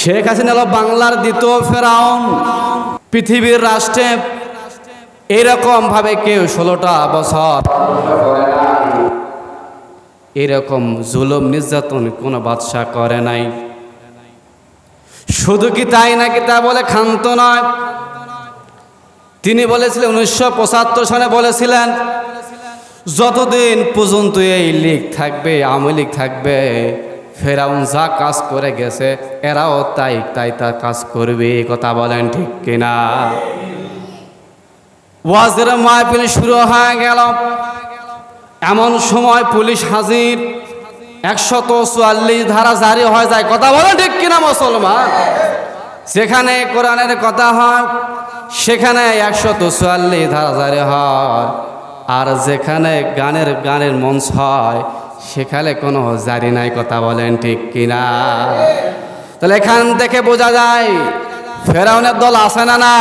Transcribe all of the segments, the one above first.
শেখ হাসিনা হলো বাংলার দ্বিতীয় ফেরাউন। পৃথিবীর রাষ্ট্রে এরকম ভাবে কেউ ষোলোটা বছর এরকম জুলুম নির্যাতন কোনো বাদশাহ করে নাই। শুধু কি তাই নাকি তা বলে ক্ষান্ত নয়। তিনি বলেছিলেন, উনিশশো পঁচাত্তর সালে বলেছিলেন, যতদিন পর্যন্ত এই লীগ থাকবে, আওয়ামী লীগ থাকবে ফেরাউন যা কাজ করে গেছে, এরাও তাই তাই তা কাজ করবে কথা বলেন ঠিক কিনা? ওয়াজের মাহফিল শুরু হয়ে গেল। এমন সময় পুলিশ হাজির। একশত চুয়াল্লিশ ধারা জারি হয়ে যায়। কথা বলেন ঠিক কিনা, মুসলমান? সেখানে কোরআনের কথা হয়, সেখানে একশত চুয়াল্লিশ ধারা জারি হয়। আর যেখানে গানের গানের মঞ্চ হয় সেখানে কোনো জারি নাই কথা বলেন ঠিক কিনা? তাহলে এখান থেকে বোঝা যায়, ফেরাউনের দল আছে না না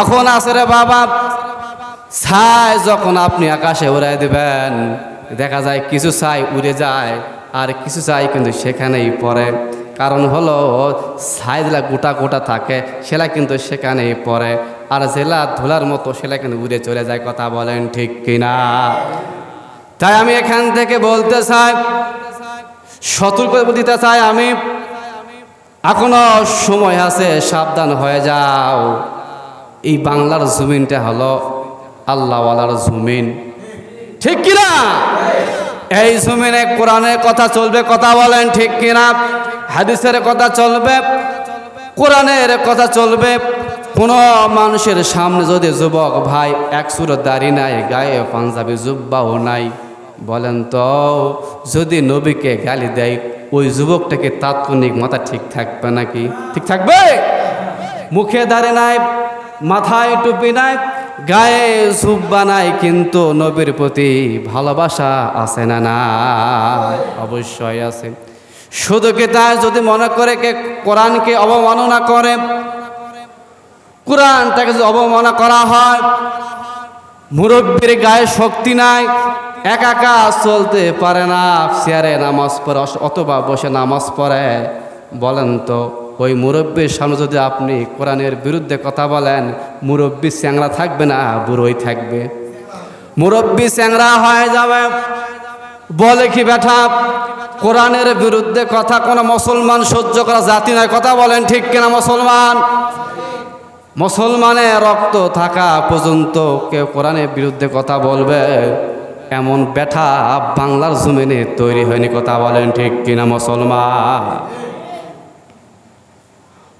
এখন আছে রে বাবা। ছাই যখন আপনি আকাশে উড়াই দিবেন, দেখা যায় কিছু ছাই উড়ে যায়, আর কিছু ছাই কিন্তু সেখানেই পড়ে। কারণ হলো, ছাই যেটা গোটা গোটা থাকে সেটা কিন্তু সেখানেই পড়ে। আর জেলা ধুলার মতো সেটা কিন্তু উড়ে চলে যায়, কথা বলেন ঠিক কিনা? তাই আমি এখান থেকে বলতে চাই, সতর্ক দিতে চাই আমি, এখনও সময় আছে, সাবধান হয়ে যাও। এই বাংলার জমিনটা হলো আল্লাহওয়ালার জমিন। ঠিক কিনা? এই জমিনে কোরআনের কথা চলবে, কথা বলেন ঠিক কিনা? হাদিসের কথা চলবে, কোরআনের কথা চলবে। কোনো মানুষের সামনে যদি যুবক ভাই এক সুর দাড়ি নাই, গায়ে পাঞ্জাবি জুব্বাও নাই বলেন তো, যদি নবীকে গালি দেয়, ওই যুবকটাকে তাৎক্ষণিক মাথা ঠিক থাকবে নাকি? ঠিক থাকবে? মুখে দাঁড়ে নাই, মাথায় টুপি নাই, গায়ে জুব্বা নাই, কিন্তু নবীর প্রতি ভালোবাসা আছে না না? অবশ্যই আছে। শুধু কি তাই যদি মনে করে কে কোরআনকে অবমাননা করে? কোরআনটাকে যদি অবমাননা করা হয়, মুরব্বীর গায়ে শক্তি নাই একা একা চলতে পারে না। চেয়ারে নামাজ পড়ে অথবা বসে নামাজ পড়ে। বলেন তো, ওই মুরব্বীর সামনে যদি আপনি কোরআনের বিরুদ্ধে কথা বলেন, মুরব্বী চ্যাংরা থাকবে না, বুড়োই থাকবে। মুরব্বী চ্যাংরা হয়ে যাবে। বলে কি ব্যাঠা কোরআনের বিরুদ্ধে কথা কোনো মুসলমান সহ্য করা জাতি নয়। কথা বলেন ঠিক কিনা মুসলমান? মুসলমানের রক্ত থাকা পর্যন্ত কেউ কোরআনের বিরুদ্ধে কথা বলবে। এমন ব্যথা বাংলার জমিনে তৈরি হয়নি, কথা বলেন ঠিক কিনা মুসলমান?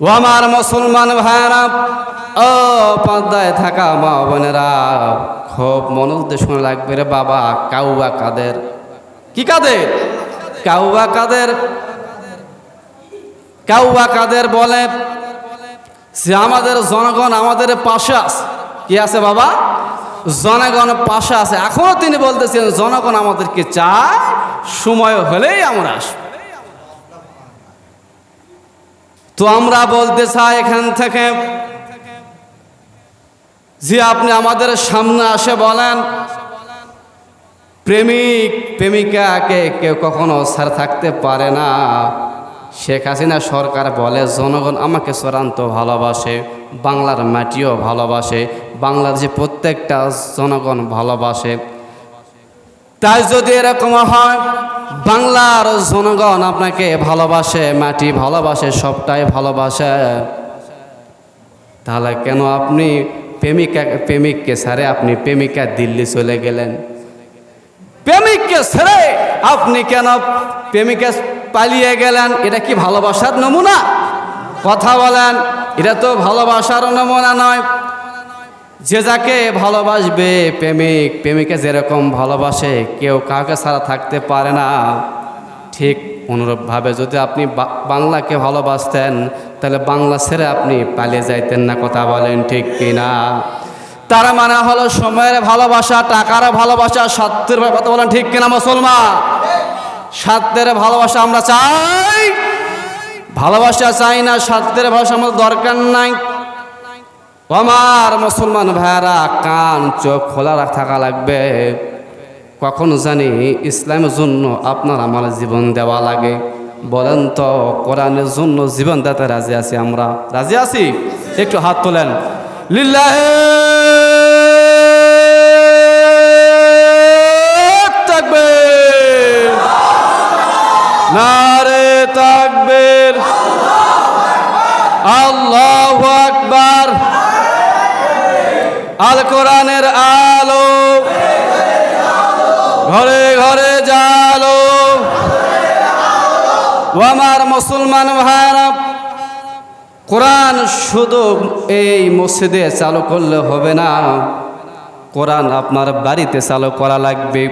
ও আমার মুসলমান ভাইরা ও পদ্মায় থাকা মা বোনেরা, খুব মনোজ দিয়ে শোনা লাগবে রে বাবা কাউবা কাদের? কি কাদের? কাউবা কাদের? কাউবা কাদের বলে? যে আমাদের জনগণ আমাদের পাশে আছে। কি আছে বাবা? জনগণ পাশে আছে। এখনও তিনি বলতেছেন, জনগণ আমাদেরকে চায়, সময় হলেই আমরা আসব। তো আমরা বলতে চাই এখান থেকে যে আপনি আমাদের সামনে আসে বলেন, প্রেমিক, প্রেমিকাকে কেউ কখনো সার থাকতে পারে না। শেখ হাসিনা সরকার বলে, জনগণ আমাকে চূড়ান্ত ভালোবাসে। বাংলার মাটিও ভালোবাসে, বাংলার যে প্রত্যেকটা জনগণ ভালোবাসে। তাই যদি এরকম হয়, বাংলার জনগণ আপনাকে ভালোবাসে, মাটি ভালোবাসে, সবটাই ভালোবাসে। তাহলে কেন আপনি প্রেমিকা, প্রেমিককে ছাড়ে আপনি প্রেমিকা দিল্লি চলে গেলেন? প্রেমিককে ছেড়ে আপনি কেন প্রেমিকা পালিয়ে গেলেন? এটা কি ভালোবাসার নমুনা? কথা বলেন, এটা তো ভালোবাসার নমুনা নয়। যে যাকে ভালোবাসবে, প্রেমিক, প্রেমিকে যেরকম ভালোবাসে, কেউ কাউকে ছাড়া থাকতে পারে না। ঠিক অনুরূপভাবে যদি আপনি বাংলাকে ভালোবাসতেন, তাহলে বাংলা ছেড়ে আপনি পালিয়ে যাইতেন না, কথা বলেন ঠিক কিনা? তার মানে হলো সময়ের ভালোবাসা, টাকার ভালোবাসা, সত্যের কথা বলেন ঠিক কিনা, মুসলমান? সত্যের ভালোবাসা আমরা চাই। ভালোবাসা চাই না সত্যের ভাষা আমাদের দরকার নাই। আমার মুসলমান ভাইয়ারা, কান, চোখ খোলা থাকা লাগবে। কখন জানি ইসলামের জন্য আপনার আমার জীবন দেওয়া লাগে। বলেন তো, কোরআনের জন্য জীবন দাতে রাজি আছি আমরা? রাজি আছি? একটু হাত তোলেন। লিল্লাহ আল কোরআনের আলো। ঘরে ঘরে জালো। ও আমার মুসলমান ভাইরা কোরআন শুধু এই মসজিদে চালু করলে হবে না। কোরআন আপনার বাড়িতে চালু করা লাগবে।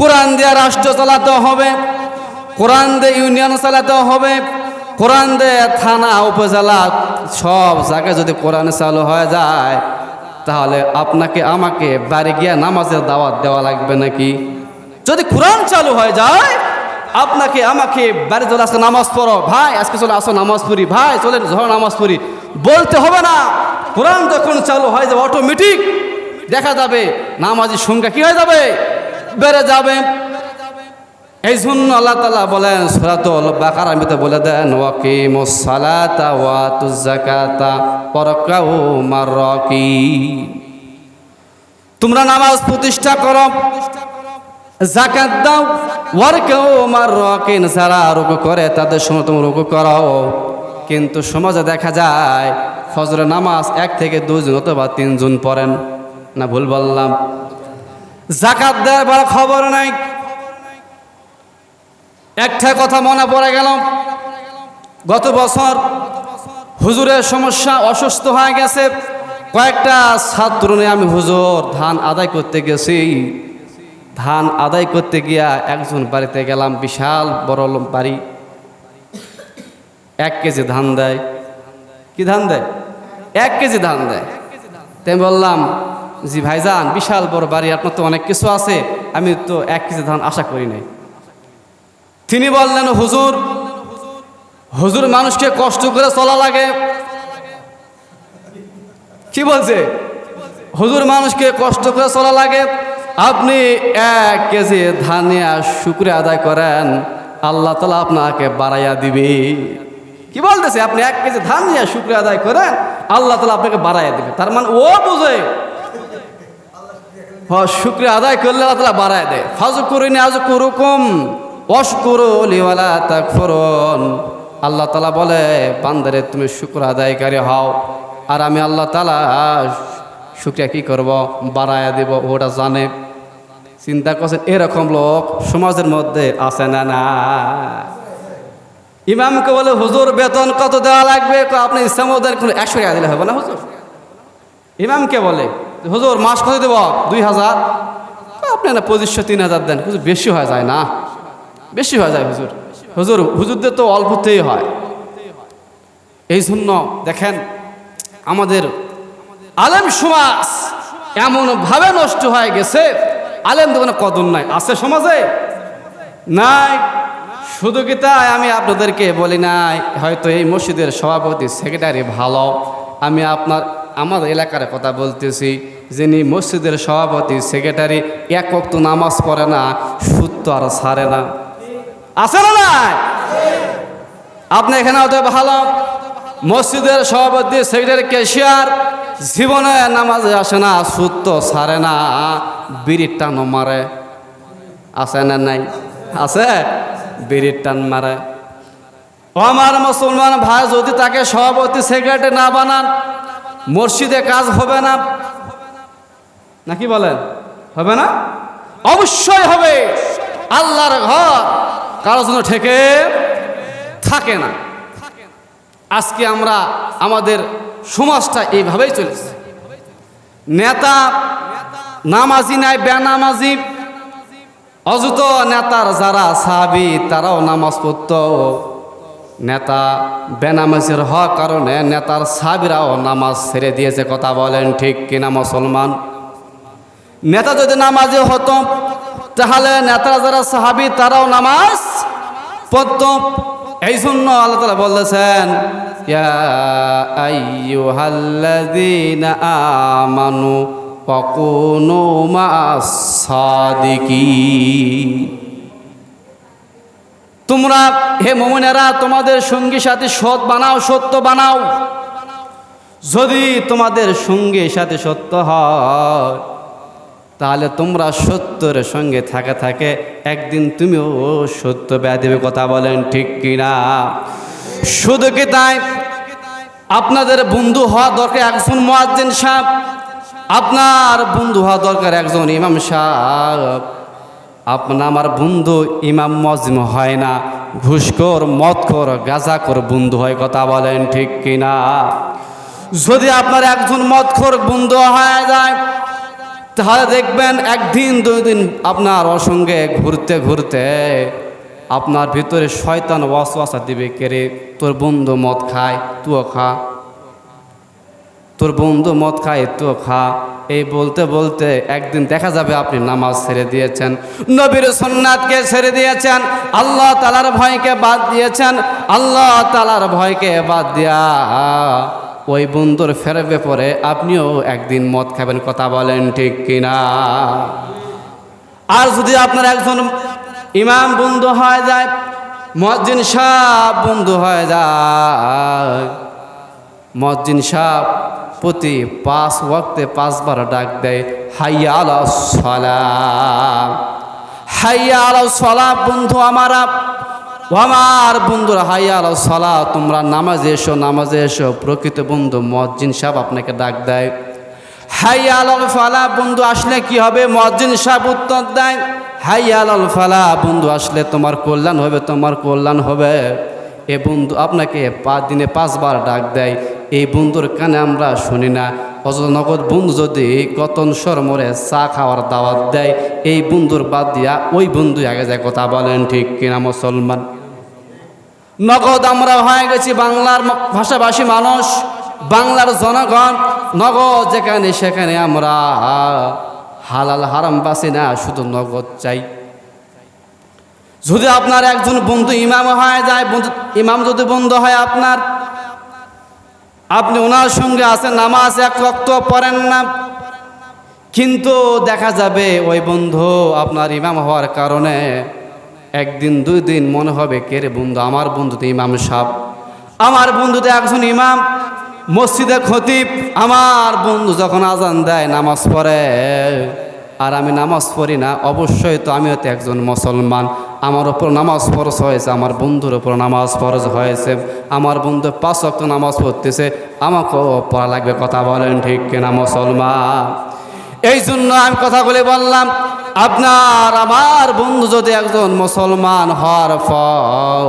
কোরআন দিয়ে রাষ্ট্র চালাতে হবে। কোরআন দিয়ে ইউনিয়ন চালাতে হবে। কোরআন দিয়ে থানা, উপজেলা, সব জায়গায় যদি কোরআন চালু হয়ে যায় তাহলে আপনাকে আমাকে বাড়ি গিয়া নামাজের দাওয়াত দেওয়া লাগবে নাকি? যদি কোরআন চালু হয়ে যায়, আপনাকে আমাকে বাড়ি চলে আসো নামাজ পড়ো। ভাই, আজকে চলে আসো নামাজ পড়ি। ভাই চলে ঝড় নামাজ পড়ি। বলতে হবে না, কোরআন যখন চালু হয়ে যাবে অটোমেটিক দেখা যাবে, নামাজের সংখ্যা কি হয়ে যাবে? বেড়ে যাবে। এই জন্য আল্লাহ তালা বলেন সুরাতুল বাকার আমিতে বলে দেন ওয়াকিম সালাতা ওয়াতু জাকাতা পরকাউ মারকি তোমরা নামাজ প্রতিষ্ঠা করো জাকাত দাও ওয়ারকেও মার রকিন যারা রোগ করে তাদের সময় তুমি রোগ করাও। কিন্তু সমাজে দেখা যায়, ফজরের নামাজ এক থেকে দুজন অথবা তিনজন পড়েন। না ভুল বললাম। জাকাত দেওয়ার বড় খবর নাই। একটা কথা মনে পড়ে গেল। গত বছর হুজুরের সমস্যা অসুস্থ হয়ে গেছে। কয়েকটা ছাত্র নিয়ে আমি হুজুর ধান আদায় করতে গেছি। ধান আদায় করতে গিয়া একজন বাড়িতে গেলাম, বিশাল বড় বাড়ি। এক কেজি ধান দেয়। কি ধান দেয়? এক কেজি ধান দেয়। তাই বললাম, জি ভাইজান, বিশাল বড় বাড়ি, আপনার তো অনেক কিছু আছে। আমি তো এক কেজি ধান আশা করি নাই। তিনি বললেন, হুজুর হুজুর মানুষকে কষ্ট করে চলা লাগে। কি বলছে? হুজুর মানুষকে কষ্ট করে চলা লাগে। আপনি এক কেজি ধান নিয়ে শুক্রিয়া আদায় করেন, আল্লাহ তালা আপনাকে বাড়াইয়া দিবে। কি বলতেছে? আপনি এক কেজি ধান নিয়ে শুক্রিয়া আদায় করেন, আল্লাহ তালা আপনাকে বাড়াইয়া দিবে। তার মানে ও বুঝে। শুক্রিয়া আদায় করলে আল্লাহ তালা বাড়ায় দেয়। ফাজু করিনি আজ করুকম আল্লাহ তালা বলে, বান্দারে, তুমি শুক্র আদায়কারী হও। আর আমি আল্লাহ তালা শুক্রিয়া কি করব? বাড়ায়া দেব, ওটা জানে। চিন্তা করছেন এরকম লোক সমাজের মধ্যে আছে না না? ইমামকে বলে, হুজুর, বেতন কত দেওয়া লাগবে? আপনি ইসলামদের কোনো একশো টাকা দিলে হবে না, হুজুর? ইমামকে বলে, হুজুর, মাস কত দেব? দুই হাজার। আপনি না, পঁচিশশো, তিন হাজার দেন। হুজুর, বেশি হয়ে যায় না। বেশি হয়ে যায় হুজুর। হুজুর, হুজুরদের তো অল্পতেই হয়। এই জন্য দেখেন, আমাদের আলেম সমাজ এমনভাবে নষ্ট হয়ে গেছে, আলেম দোকানে কদর নাই। আছে সমাজে? নাই। শুধু কি তাই? আমি আপনাদেরকে বলি নাই, হয়তো এই মসজিদের সভাপতি, সেক্রেটারি ভালো। আমি আপনার, আমার এলাকার কথা বলতেছি, যিনি মসজিদের সভাপতি, সেক্রেটারি, এক অক্ত নামাজ পড়ে না সুত্ত আর ছাড়ে না। আছে না নাই? আপনি এখানে হয়তো ভালো মসজিদের সভাপতি, সেক্রেটারি, ক্যাশিয়ার, জীবনে নামাজে আসে না, সুত্ত সারে না, বিড়ির টান মারে। আছে না নাই? আছে? বিড়ির টান মারে। আমার মুসলমান ভাই, যদি তাকে সভাপতি, সেক্রেটারি না বানান, মসজিদে কাজ হবে না। নাকি বলেন? হবে না? অবশ্যই হবে। আল্লাহর ঘর। কারোর জন্য ঠেকে থাকে না। আজকে আমরা আমাদের সমাজটা এইভাবেই চলেছে। নেতা নামাজি নাই, বেনামাজি। অযুত নেতার যারা সাহাবি, তারাও নামাজ পড়ত। নেতা বেনামাজির হওয়ার কারণে নেতার সাহাবিরাও নামাজ ছেড়ে দিয়েছে, কথা বলেন ঠিক কিনা মুসলমান? নেতা যদি নামাজি হতো তাহলে নেতারা যারা সাহাবি, তারাও নামাজ পড়ত। এই জন্য আল্লাহ তালা আইয়ুহাল্লাযীনা আমানু ফাকুনু মা'আস সাদিকিন। তোমরা হে মোমনেরা, তোমাদের সঙ্গী সাথে সৎ বানাও, সত্য বানাও। যদি তোমাদের সঙ্গী সাথে সত্য হয় তাহলে তোমরা সত্যের সঙ্গে থাকে থাকে। একদিন তুমিও সত্য ব্যাধিবে কথা বলেন, ঠিক কিনা? শুধু কি তাই? আপনাদের বন্ধু হওয়া দরকার একজন মোয়াজ্জিন সাহেব, আপনার বন্ধু হওয়া দরকার একজন ইমাম সাহেব। আপনার আমার বন্ধু ইমাম মজম হয় না, ঘুষখোর, মদখোর, গাঁজাখোর বন্ধু হয়, কথা বলেন, ঠিক কিনা? যদি আপনার একজন মদখোর বন্ধু হয়ে যায় তাহলে দেখবেন একদিন দুই দিন আপনার অসঙ্গে ঘুরতে ঘুরতে আপনার ভিতরে শয়তান ওয়াসওয়াসা দিবে কেরে তোর বন্ধু মদ খায় তুও খা। তোর বন্ধু মদ খায় তুও খা। এই বলতে বলতে একদিন দেখা যাবে আপনি নামাজ ছেড়ে দিয়েছেন, নবীর সন্ন্যাতকে ছেড়ে দিয়েছেন, আল্লাহ তালার ভয়কে বাদ দিয়েছেন, আল্লাহ তালার ভয়কে বাদ দিয়া ওই বন্ধুর ফেরবে পরে আপনিও একদিন মদ খাবেন, কথা বলেন ঠিক কিনা? আর যদি আপনার একজন ইমাম বন্ধু হয়ে যায়, মসজিদ সাহ বন্ধু হয়ে যায়, মসজিদ সাহ প্রতি পাঁচ ওয়াক্তে পাঁচবার ডাক দেয়, হাইয়া আলা সলাম। হাইয়া সলা বন্ধু আমারা ও আমার বন্ধুরা হাইয়া আলা সলা তোমরা নামাজে এসো নামাজে এসো। প্রকৃত বন্ধু মসজিদ সাহেব আপনাকে ডাক দেয়। হাই আলাল ফালা, বন্ধু আসলে কি হবে? মসজিদ সাহেব উত্তর দেয়, হাই আলাল ফালা, বন্ধু আসলে তোমার কল্যাণ হবে, তোমার কল্যাণ হবে। এ বন্ধু আপনাকে পাঁচ দিনে পাঁচবার ডাক দেয়। এই বন্ধুর কানে আমরা শুনি না। অযথ নগদ বন্ধু যদি কতন সরমরে চা খাওয়ার দাওয়াত দেয়, এই বন্ধুর বাদ দিয়া ওই বন্ধু আগে যায় কথা বলেন, ঠিক কিনা মুসলমান? নগদ আমরা হয়ে গেছি বাংলার ভাষাভাষী মানুষ, বাংলার জনগণ, নগদ যেখানে সেখানে আমরা। হালাল হারাম বাসি না, শুধু নগদ চাই। যদি আপনার একজন বন্ধু ইমাম হয়ে যায়, বন্ধু ইমাম যদি বন্ধু হয় আপনার, আপনি ওনার সঙ্গে আছেন, নামাজ এক রক্ত পড়েন না। কিন্তু দেখা যাবে ওই বন্ধু আপনার ইমাম হওয়ার কারণে একদিন, দুই দিন মনে হবে, কে রে বন্ধু? আমার বন্ধু তো ইমাম সাহ আমার বন্ধু তো একজন ইমাম। মসজিদে খতিব। আমার বন্ধু যখন আজান দেয়, নামাজ পড়ে। আর আমি নামাজ পড়ি না, অবশ্যই তো আমিও তো একজন মুসলমান। আমার ওপর নামাজ ফরজ হয়েছে, আমার বন্ধুর ওপর নামাজ ফরজ হয়েছে। আমার বন্ধু পাঁচ অক্ট নামাজ পড়তেছে। আমাকেও পড়া লাগবে, কথা বলেন ঠিক কিনা মুসলমান? এই জন্য আমি কথাগুলি বললাম, আপনার আমার বন্ধু যদি একজন মুসলমান হওয়ার পর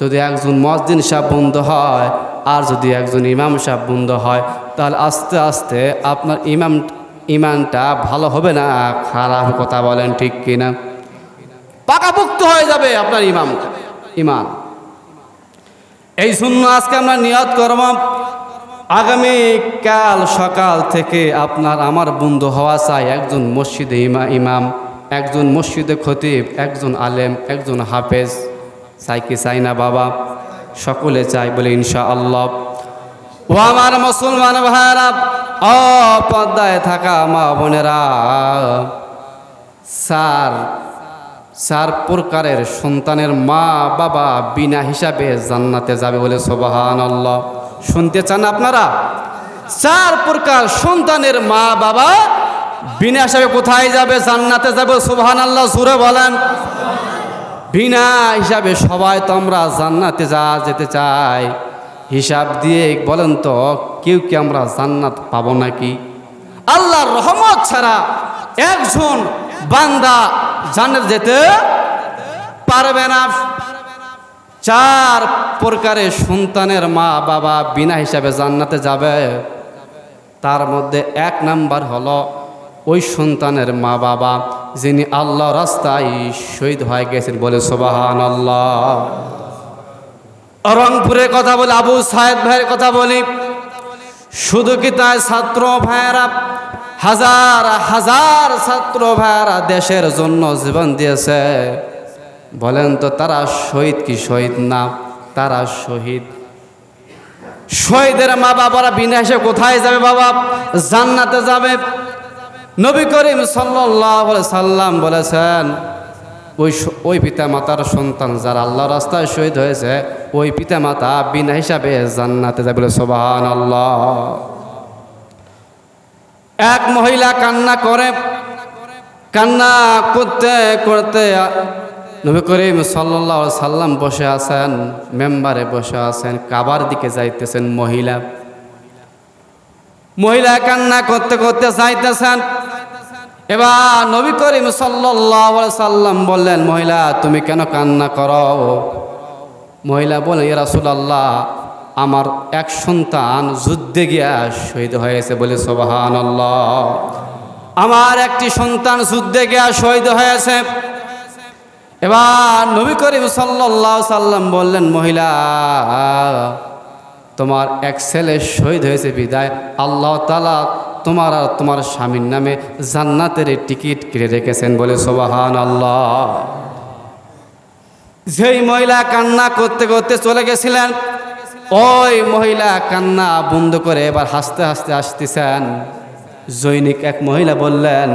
যদি একজন মসজিদ সাহ বন্ধু হয় আর যদি একজন ইমাম সাহ বন্ধু হয়, তাহলে আস্তে আস্তে আপনার ইমাম, ইমানটা ভালো হবে না? খারাপ কথা বলেন ঠিক কিনা? পাকাপুক্ত হয়ে যাবে আপনার ইমাম, ইমান। এই জন্য আজকে আমরা নিয়ত করব আগামী কাল সকাল থেকে আপনার আমার বন্ধু হওয়া চাই। একজন মসজিদে ইমা, ইমাম, একজন মসজিদে খতিব, একজন আলেম, একজন হাফেজ। চাই কি চাই না বাবা? সকলে চাই বলে ইনশা আল্লাহ ও আমার মুসলমান ভাইরা অপদ্মায় থাকা মা বোনেরা, স্যার চার প্রকারের সন্তানের মা বাবা বিনা হিসাবে জান্নাতে যাবে বলে সোবাহান আল্লাহ শুনতে চান আপনারা? চার প্রকার সন্তানের মা বাবা। বিনা হিসাবে কোথায় যাবে, জান্নাতে যাবে সোবাহান আল্লাহ সুরে বলেন। বিনা হিসাবে সবাই তো আমরা জান্নাতে যা যেতে চাই। হিসাব দিয়ে বলেন তো, কেউ কি আমরা জান্নাত পাবো নাকি? আল্লাহর রহমত ছাড়া একজন বান্দা জান্নাত যেতে পারবে না। চার প্রকারের সন্তানের মা বাবা বিনা হিসাবে জান্নাতে যাবে। তার মধ্যে এক নাম্বার হলো ওই সন্তানের মা বাবা যিনি আল্লাহ রাস্তায় শহীদ হয়ে গেছেন বলে সোবাহান আল্লাহ রংপুরের কথা বলি, আবু সাহেদ ভাইয়ের কথা বলি। শুধু কি তাই ছাত্র ভাইয়েরা? হাজার হাজার ছাত্র ভাইয়েরা দেশের জন্য জীবন দিয়েছে। বলেন তো, তারা শহীদ কি শহীদ না? তারা শহীদ। শহীদের মা বাবারা বিনা হিসেবে কোথায় যাবে বাবা? জান্নাতে যাবে। নবী করিম আলাইহি সাল্লাম বলেছেন, ওই ওই পিতা মাতার সন্তান যারা আল্লাহ রাস্তায় শহীদ হয়েছে, ওই পিতা মাতা বিনা হিসাবে জান্নাতে যাবে বলে সোবাহান আল্লাহ এক মহিলা কান্না করে, কান্না করতে করতে নবী করিম সাল্লাহ সাল্লাম বসে আছেন, মেম্বারে বসে আছেন, কাবার দিকে যাইতেছেন মহিলা। মহিলা কান্না করতে করতে যাইতেছেন। এবার নবী করিম সাল্লাহ সাল্লাম বললেন, মহিলা, তুমি কেন কান্না করো? মহিলা বলে ইয়া রাসূলুল্লাহ, আমার এক সন্তান যুদ্ধে গিয়া শহীদ হয়েছে বলে সোবাহান আমার একটি সন্তান যুদ্ধে গিয়া শহীদ হয়েছে। এবার নবী করিম সাল্লাহ সাল্লাম বললেন, মহিলা, তোমার এক ছেলে শহীদ হয়েছে বিদায়। আল্লাহ তালা তোমার আর তোমার স্বামীর নামে জান্নাতের টিকিট কিনে রেখেছেন বলে সোবাহান আল্লাহ যেই মহিলা কান্না করতে করতে চলে গেছিলেন, ওই মহিলা কান্না বন্ধ করে এবার হাসতে হাসতে আসতেছেন। জৈনিক এক মহিলা বললেন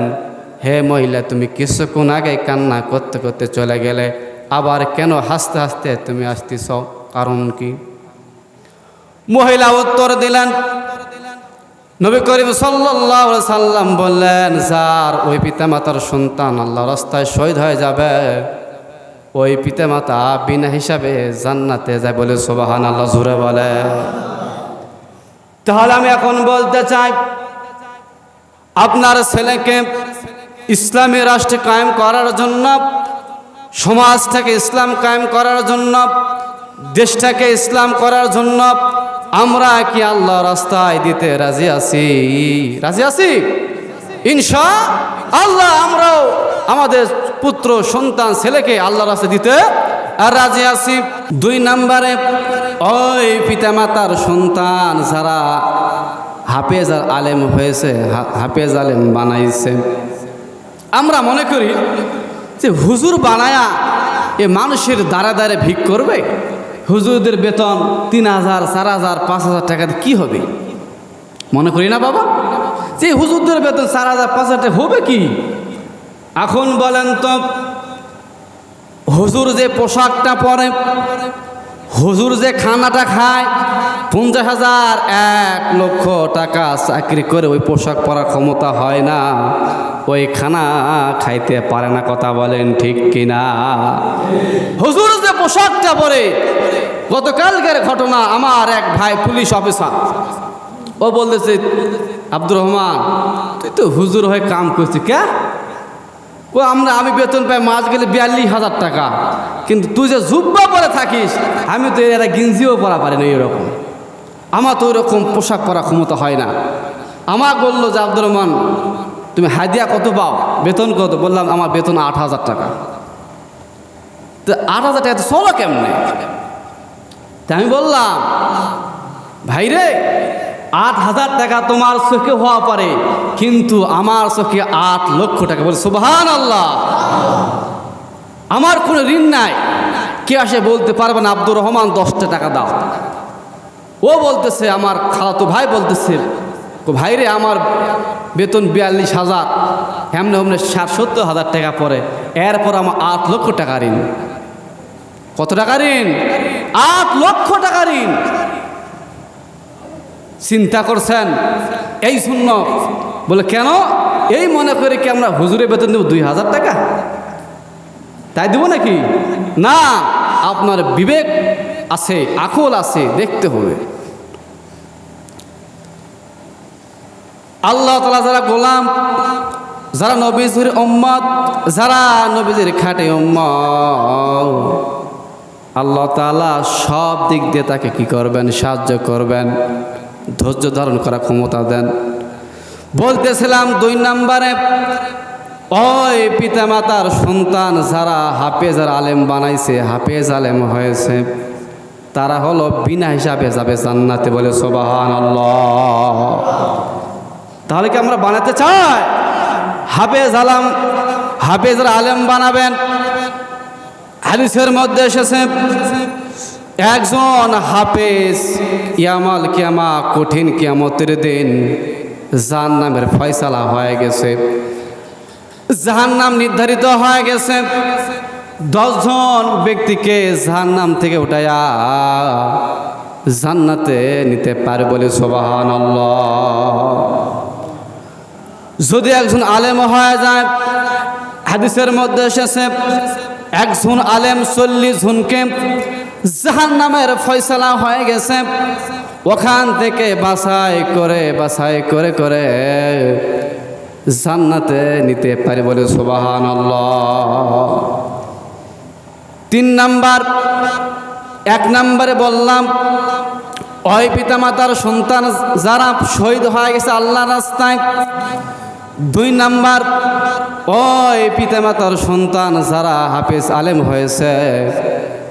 হে মহিলা, তুমি কিছুক্ষণ আগে কান্না করতে করতে চলে গেলে, আবার কেন হাসতে হাসতে তুমি আসতেছ? কারণ কি? মহিলা উত্তর দিলেন, নবী করিম সাল্লাহ সাল্লাম বললেন যার ওই পিতামাতার সন্তান আল্লাহ রাস্তায় শহীদ হয়ে যাবে। ওই পিতামাতা বিনা হিসাবে জান্নাতে যায় বলে সোবাহান আল্লাহ জুড়ে বলে। তাহলে আমি এখন বলতে চাই, আপনার ছেলেকে ইসলামী রাষ্ট্র কায়েম করার জন্য সমাজটাকে ইসলাম কায়েম করার জন্য, দেশটাকে ইসলাম করার জন্য আমরা কি আল্লাহ রাস্তায় দিতে রাজি আছি? রাজি আছি? ইনশা আল্লাহ আমরাও আমাদের পুত্র, সন্তান, ছেলেকে আল্লাহ রাস্তায় দিতে আর রাজি আছি। দুই নম্বরে, ওই পিতামাতার সন্তান যারা হাফেজ আলেম হয়েছে হাফেজ আলেম বানাইছে। আমরা মনে করি যে হুজুর বানায়া এ মানুষের দ্বারা দ্বারে ভিক করবে? হুজুরদের বেতন তিন হাজার, চার হাজার, পাঁচ হাজার টাকাতে কী হবে? মনে করি না বাবা? যে হুজুরদের বেতন চার হাজার, পাঁচ হাজার হবে কি? এখন বলেন তো, হুজুর যে পোশাকটা পরে হুজুর যে খানাটা খায়, পঞ্চাশ হাজার এক লক্ষ টাকা চাকরি করে ওই পোশাক পরার ক্ষমতা হয় না। ওই খানা খাইতে পারে না, কথা বলেন ঠিক কিনা? হুজুর যে পোশাকটা পরে, গতকালকের ঘটনা আমার এক ভাই পুলিশ অফিসার, ও বলতেছে, আব্দুর রহমান, তুই তো হুজুর হয়ে কাম করছিস, কে? ও, আমরা আমি বেতন পাই মাস গেলে বিয়াল্লিশ হাজার টাকা। কিন্তু তুই যে জুব্বা পরে থাকিস, আমি তো এরা গিঞ্জিও পরা পারি না এরকম আমার তো ওইরকম পোশাক পরা ক্ষমতা হয় না। আমার বলল যে, আব্দুর রহমান, তুমি হাদিয়া কত পাও? বেতন কত? বললাম, আমার বেতন আট হাজার টাকা। তো আট হাজার টাকা তো চলো কেমনে? তা আমি বললাম, ভাই রে আট হাজার টাকা তোমার চোখে হওয়া পারে, কিন্তু আমার চোখে আট লক্ষ টাকা। বলে সুবহান আল্লাহ আমার কোনো ঋণ নাই। কে আসে বলতে পারবে না, আব্দুর রহমান, দশটা টাকা দাও। ও বলতেছে, আমার খালাতো ভাই বলতেছে "ও ভাই রে, আমার বেতন বিয়াল্লিশ হাজার এমনি হমনে ষাট, সত্তর হাজার টাকা পরে এরপর আমার আট লক্ষ টাকা ঋণ। কত টাকা ঋণ? আট লক্ষ টাকা ঋণ। চিন্তা করছেন? এই শূন্য। বলে, কেন? এই মনে করে কি আমরা হুজুরে বেতন দেবো দুই হাজার টাকা? তাই দেবো নাকি? না, আপনার বিবেক আছে, আকল আছে, দেখতে হবে। আল্লাহ তালা যারা গোলাম, যারা নবীজির উম্মত, যারা নবীজির খাটে উম্মত, আল্লাহ তালা সব দিক দিয়ে তাকে কি করবেন? সাহায্য করবেন। ধৈর্য ধারণ করার ক্ষমতা দেন। বলতেছিলাম দুই নম্বরে, ওই পিতামাতার সন্তান যারা হাফেজ আর আলেম বানাইছে, হাফেজ আলেম হয়েছে, তারা হলো বিনা হিসাবে যাবে জান্নাতে বলে সোবাহান তাহলে কি আমরা বানাতে চাই? হাফেজ আলাম হাফেজ আলেম বানাবেন। হাদিসের মধ্যে এসেছে একজন হাফেজ ইয়ামাল কিয়ামা, কঠিন কিয়ামতের দিন যার নামের ফয়সালা হয়ে গেছে। জাহান নাম নির্ধারিত হয়ে গেছে। দশজন ব্যক্তিকে জাহান্নাম থেকে উঠাইয়া জান্নাতে নিতে পারে বলে সোবাহান যদি একজন আলেম হয়ে যায়, হাদিসের মধ্যে এসেছে, একজন আলেম চল্লিশ জনকে জাহান নামের ফয়সলা হয়ে গেছে। ওখান থেকে বাছাই করে বাছাই করে করে জান্নাতে নিতে পারে বলে সোবাহান তিন নাম্বার, এক নাম্বারে বললাম, ওই পিতামাতার সন্তান যারা শহীদ হয়ে গেছে আল্লাহ রাস্তায় দুই নাম্বার, ওই পিতামাতার সন্তান যারা হাফেজ আলেম হয়েছে,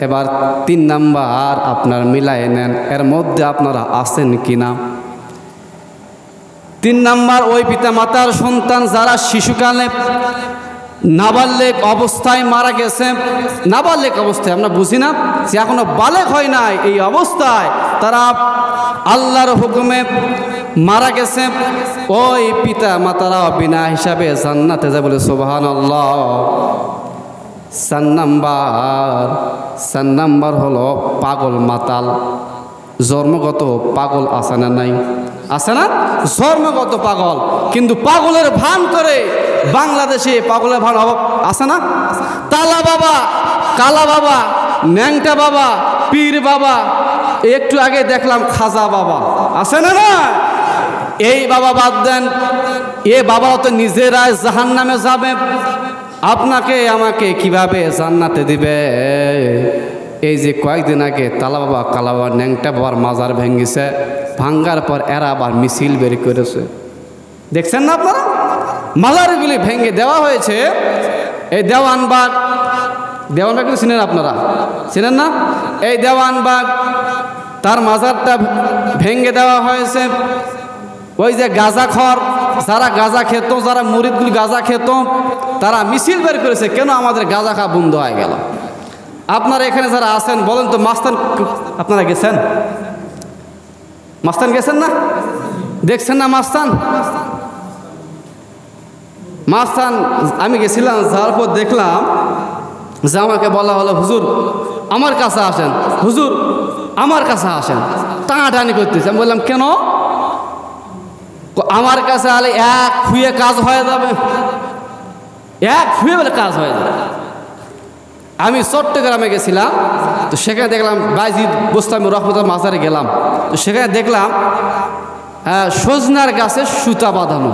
এবার তিন নাম্বার আপনার মিলাই নেন, এর মধ্যে আপনারা আছেন কি কিনা? তিন নাম্বার, ওই পিতা মাতার সন্তান যারা শিশুকালে নাবালেক অবস্থায় মারা গেছে। নাবালেক অবস্থায়, আমরা বুঝি না যে এখনও বালেক হয় নাই এই অবস্থায়। তারা আল্লাহর হুকুমে মারা গেছে। ওই পিতা মাতারা বিনা হিসাবে জান্নাতে যায় বলে সোবাহান আল্লাহ নাম্বার, চার নাম্বার হলো পাগল মাতাল। জন্মগত পাগল আছে না নাই? আছে না? জন্মগত পাগল। কিন্তু পাগলের ভান করে বাংলাদেশে পাগলের ভান অভাব আছে না? তালা বাবা, কালা বাবা, ন্যাংটা বাবা, পীর বাবা, একটু আগে দেখলাম খাজা বাবা। আছে না না? এই বাবা বাদ দেন। এ বাবা তো নিজেরাই জাহান নামে যাবে। আপনাকে, আমাকে কীভাবে জান্নাতে দিবে? এই যে কয়েকদিন আগে তালা বাবা, কালা বাবা, ন্যাংটা বাবার মাজার ভেঙেছে, ভাঙ্গার পর এরা আবার মিছিল বের করেছে। দেখছেন না আপনারা? মাজারগুলি ভেঙে দেওয়া হয়েছে। এই দেওয়ানবাগ দেওয়ানবাগ কিন্তু চিনেন আপনারা? চিনেন না? এই দেওয়ানবাগ তার মাজারটা ভেঙে দেওয়া হয়েছে। ওই যে গাজা খর যারা গাজা খেত, যারা মুরিদগুলি গাজা খেত, তারা মিছিল বের করেছে, কেন আমাদের গাজা খাওয়া বন্ধ হয়ে গেল? আপনারা এখানে যারা আছেন, বলেন তো মাস্তান আপনারা গেছেন? মাস্তান গেছেন না? দেখছেন না মাস্তান? মাস্তান আমি গেছিলাম, যাওয়ার পর দেখলাম যে আমাকে বলা হলো, হুজুর, আমার কাছে আসেন, হুজুর, আমার কাছে আসেন। টানাটানি করতেছে। আমি বললাম, কেন? আমার কাছে আলে এক ফুয়ে কাজ হয়ে যাবে। এক ফুয়ে বলে কাজ হয়ে যাবে? আমি চট্টগ্রামে গেছিলাম, তো সেখানে দেখলাম বাইজিদ বুস্তামি রহমতুল মাজারে গেলাম। তো সেখানে দেখলাম সজনার গাছে সুতা বাঁধানো।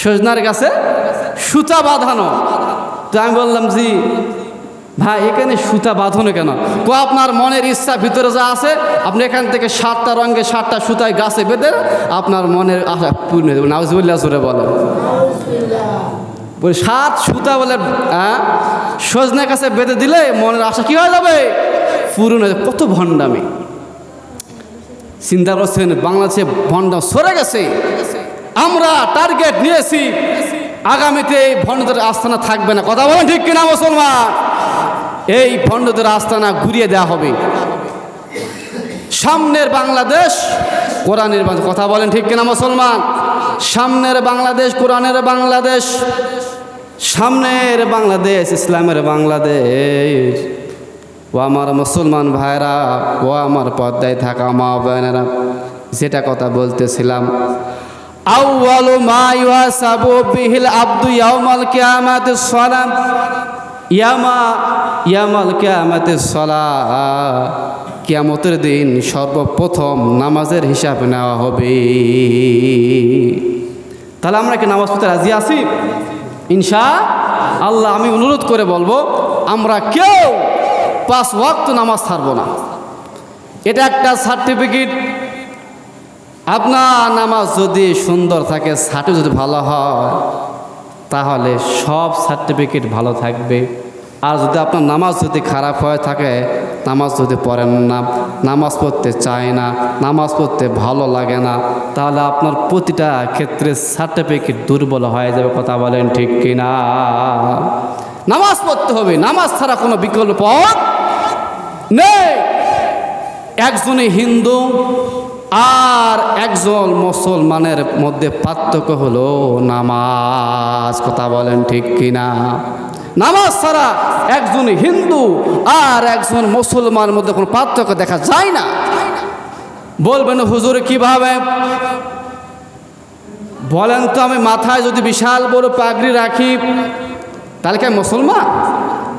সজনার গাছে সুতা বাঁধানো। তো আমি বললাম, জি, ভাই, এখানে সুতা বাঁধানো কেন? কো, আপনার মনের ইচ্ছা, ভিতরে যা আছে, আপনি এখান থেকে সাতটা রঙে সাতটা সুতায় গাছে বেঁধে আপনার মনের আশা পূর্ণ নাউজুল্লাহ সুরে বলেন। বলে, সাত সুতা বলে হ্যাঁ সজনের কাছে বেঁধে দিলে মনের আশা কি হয়ে যাবে? পূরণ হয়ে। কত ভণ্ডামি। চিন্তা করছেন বাংলাদেশে ভণ্ডা সরে গেছে। আমরা টার্গেট নিয়েছি। আগামীতে এই ভণ্ডদের আস্থানা থাকবে না। কথা বলেন ঠিক কিনা মুসলমান? এই ভণ্ডদের আস্থানা ঘুরিয়ে দেওয়া হবে। সামনের বাংলাদেশ কোরআনের কথা বলেন ঠিক কিনা মুসলমান? সামনের বাংলাদেশ কোরআনের বাংলাদেশ। সামনের বাংলাদেশ ইসলামের বাংলাদেশ। ও আমার মুসলমান ভাইরা, ও আমার পর্দায় থাকা মা বোনেরা যেটা কথা বলতেছিলাম আউয়ালু মা আব্দু ইয়ামাল দিন সর্বপ্রথম নামাজের হিসাব নেওয়া হবে। তাহলে আমরা কি নামাজ পড়তে রাজি আছি? ইনশা আল্লাহ আমি অনুরোধ করে বলব, আমরা কেউ পাঁচ ওয়াক্ত নামাজ ছাড়বো না। এটা একটা সার্টিফিকেট আপনার নামাজ যদি সুন্দর থাকে সার্টি যদি ভালো হয়, তাহলে সব সার্টিফিকেট ভালো থাকবে। আর যদি আপনার নামাজ যদি খারাপ হয়ে থাকে, নামাজ যদি পড়েন না, নামাজ পড়তে চায় না, নামাজ পড়তে ভালো লাগে না, তাহলে আপনার প্রতিটা ক্ষেত্রে সার্টিফিকেট দুর্বল হয়ে যাবে, কথা বলেন ঠিক কিনা? নামাজ পড়তে হবে, নামাজ ছাড়া কোনো বিকল্প নেই। একজনই হিন্দু আর একজন মুসলমানের মধ্যে পার্থক্য হলো নামাজ। কথা বলেন ঠিক কিনা? নামাজ ছাড়া একজন হিন্দু আর একজন মুসলমানের মধ্যে কোনো পার্থক্য দেখা যায় না। বলবেন, হুজুর, কীভাবে? বলেন তো, আমি মাথায় যদি বিশাল বড় পাগড়ি রাখি, তাহলে কি মুসলমান?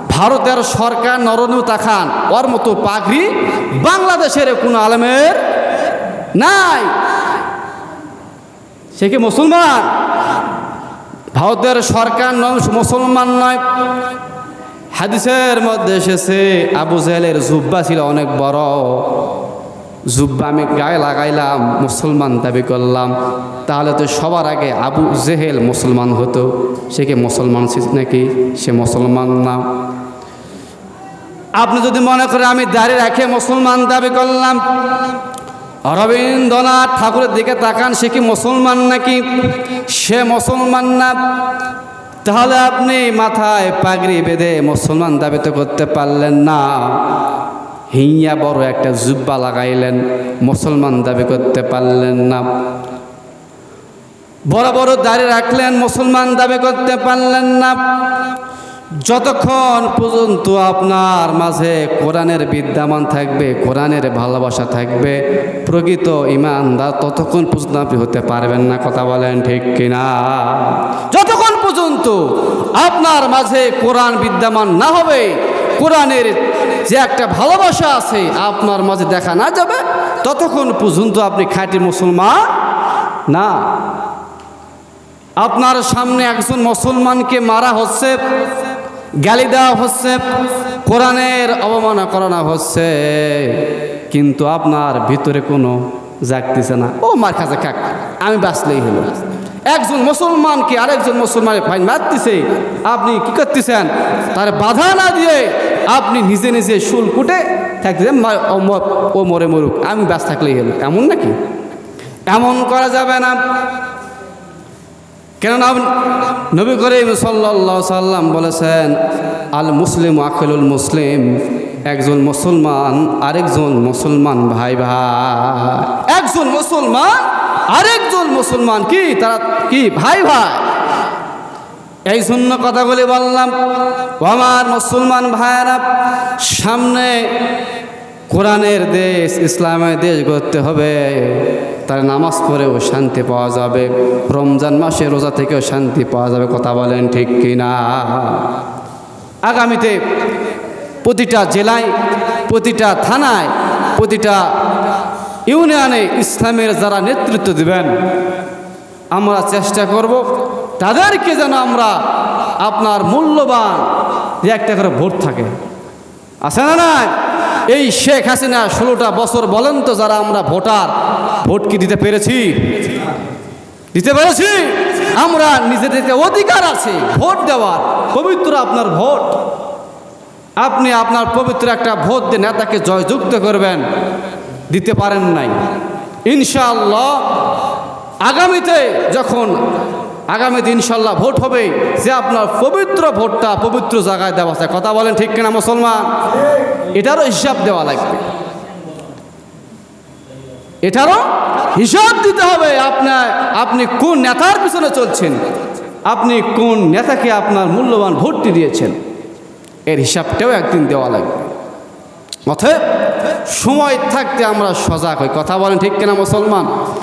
ভারতের সরকার নরনতা খান ওর মতো পাগড়ি বাংলাদেশের কোনো আলমের নাই। সে কি মুসলমান? ভারতের সরকার মুসলমান নয়। হাদিসের মধ্যে এসেছে, আবু জেহেলের জুব্বা ছিল অনেক বড়। জুব্বা আমি গায়ে লাগাইলাম, মুসলমান দাবি করলাম। তাহলে তো সবার আগে আবু জেহেল মুসলমান হতো। সে কি মুসলমান ছিল নাকি? সে মুসলমান না। আপনি যদি মনে করেন, আমি দাঁড়িয়ে রাখে মুসলমান দাবি করলাম রবীন্দ্রনাথ ঠাকুরের দিকে তাকান, সে কি মুসলমান নাকি? সে মুসলমান না। তাহলে আপনি মাথায় পাগড়ি বেঁধে মুসলমান দাবি তো করতে পারলেন না। হিয়া বড় একটা জুব্বা লাগাইলেন, মুসলমান দাবি করতে পারলেন না। বড় বড় দাড়ি রাখলেন, মুসলমান দাবি করতে পারলেন না। যতক্ষণ পর্যন্ত আপনার মাঝে কোরআনের বিদ্যমান থাকবে, কোরআনের ভালোবাসা থাকবে, প্রকৃত ইমানদার ততক্ষণ পর্যন্ত আপনি হতে পারবেন না, কথা বলেন ঠিক কিনা? যতক্ষণ পর্যন্ত আপনার মাঝে কোরআন বিদ্যমান না হবে, কোরআনের যে একটা ভালোবাসা আছে আপনার মাঝে দেখা না যাবে, ততক্ষণ পর্যন্ত আপনি খাঁটি মুসলমান না। আপনার সামনে একজন মুসলমানকে মারা হচ্ছে গালি দেওয়া হচ্ছে, কোরআনের অবমাননা করানো হচ্ছে, কিন্তু আপনার ভিতরে কোনো জাগতেছে না। ও মার কাছে কাক, আমি বাঁচলেই হলো। একজন মুসলমানকে আরেকজন মুসলমানের ফাইন মারতেছে, আপনি কি করতেছেন? তার বাধা না দিয়ে আপনি নিজে নিজে শুল কুটে থাকতেছেন ও মরে মরুক, আমি ব্যস্ত থাকলেই হলো। এমন নাকি? এমন করা যাবে না। কেননা নবী করিম সাল্লাহ সাল্লাম বলেছেন, আল মুসলিম আখেলুল মুসলিম একজন মুসলমান, আরেকজন মুসলমান ভাই ভাই। একজন মুসলমান, আরেকজন মুসলমান কি? তারা কি? ভাই ভাই। এই শূন্য কথাগুলি বললাম। আমার মুসলমান ভাইয়েরা, সামনে কোরআনের দেশ, ইসলামের দেশ গড়তে হবে। তার নামাজ পড়েও শান্তি পাওয়া যাবে। রমজান মাসে রোজা থেকেও শান্তি পাওয়া যাবে, কথা বলেন ঠিক কিনা? আগামীতে প্রতিটা জেলায়, প্রতিটা থানায়, প্রতিটা ইউনিয়নে ইসলামের যারা নেতৃত্ব দিবেন, আমরা চেষ্টা করব তাদেরকে যেন আমরা আপনার মূল্যবান যে একটা করে ভোট থাকে। আছে না না এই শেখ হাসিনা ষোলোটা বছর বলেন তো যারা আমরা ভোটার, ভোট কি দিতে পেরেছি? দিতে পেরেছি। আমরা নিজেদেরকে অধিকার আছে, ভোট দেওয়ার, পবিত্র আপনার ভোট। আপনি আপনার পবিত্র একটা ভোট দিয়ে নেতাকে জয়যুক্ত করবেন, দিতে পারেন নাই। ইনশাআল্লাহ, আগামীতে যখন আগামীতে ইনশাল্লাহ ভোট হবে। যে আপনার পবিত্র ভোটটা পবিত্র জায়গায় দেওয়া আছে। কথা বলেন ঠিক কিনা মুসলমান? এটারও হিসাব দেওয়া লাগবে। এটারও হিসাব দিতে হবে আপনার আপনি কোন নেতার পিছনে চলছেন? আপনি কোন নেতাকে আপনার মূল্যবান ভোটটি দিয়েছেন? এর হিসাবটাও একদিন দেওয়া লাগবে। অতএব সময় থাকতে আমরা সজাগ হই। কথা বলেন ঠিক কিনা মুসলমান?